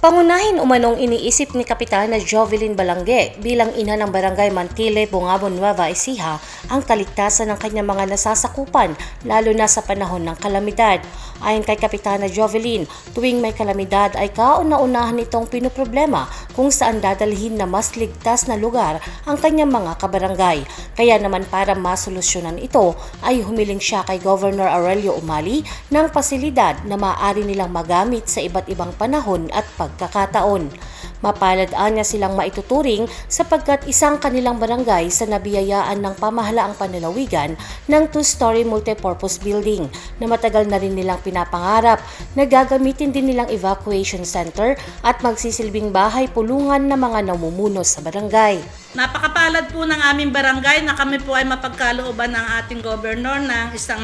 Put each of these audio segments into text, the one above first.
Pangunahin umanong iniisip ni Kapitana Jovelyn Balangge bilang ina ng barangay Mantile, Bungabon, Nueva Ecija ang kaligtasan ng kanyang mga nasasakupan lalo na sa panahon ng kalamidad. Ayon kay Kapitana Jovelyn, tuwing may kalamidad ay kauna-unahan itong pinoproblema kung saan dadalhin na mas ligtas na lugar ang kanyang mga kabarangay. Kaya naman para masolusyonan ito ay humiling siya kay Governor Aurelio Umali ng pasilidad na maaari nilang magamit sa iba't ibang panahon at pagkakataon. Mapalad niya silang maituturing sapagkat isang kanilang barangay sa nabiyayaan ng pamahalaang panlalawigan ng two-story multipurpose building na matagal na rin nilang pinapangarap na gagamitin din nilang evacuation center at magsisilbing bahay pulungan ng mga namumuno sa barangay. Napakapalad po ng aming barangay na kami po ay mapagkalooban ng ating governor ng isang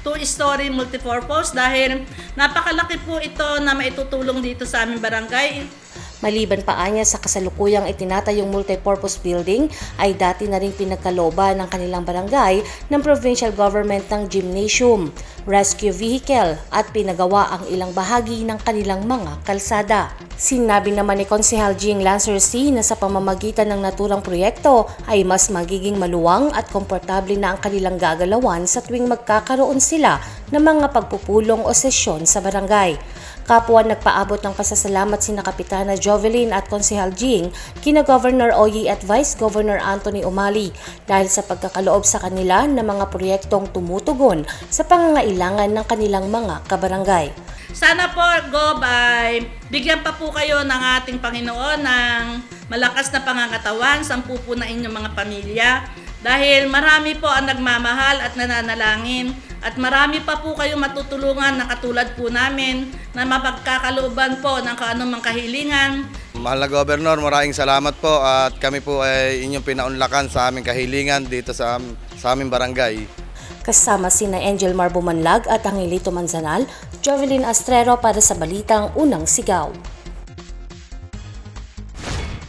two-story multipurpose dahil napakalaki po ito na maitutulong dito sa aming barangay. Maliban pa anya sa kasalukuyang itinatayong multipurpose building ay dati na rin pinagkalooban ng kanilang barangay ng provincial government ng gymnasium, rescue vehicle at pinagawa ang ilang bahagi ng kanilang mga kalsada. Sinabi naman ni Konsehal Jing Lancer C na sa pamamagitan ng naturang proyekto ay mas magiging maluwang at komportable na ang kanilang gagalawan sa tuwing magkakaroon sila ng mga pagpupulong o sesyon sa barangay. Kapwa nagpaabot ng pasasalamat sina Kapitana Jovelyn at Konsehal Jing kina Governor Oyi at Vice Governor Anthony Umali dahil sa pagkakaloob sa kanila ng mga proyektong tumutugon sa pangangailangan ng kanilang mga kabarangay. Sana po, Gob, ay bigyan pa po kayo ng ating Panginoon ng malakas na pangangatawan, sampu po na inyong mga pamilya. Dahil marami po ang nagmamahal at nananalangin at marami pa po kayong matutulungan na katulad po namin na mapagkakalooban po ng kaanumang kahilingan. Mahal na Governor, maraming salamat po at kami po ay inyong pinaunlakan sa aming kahilingan dito sa, am- sa aming barangay. Kasama sina Angel Marbumanlag at Angelito Manzanal, Jovelyn Astrero para sa Balitang Unang Sigaw.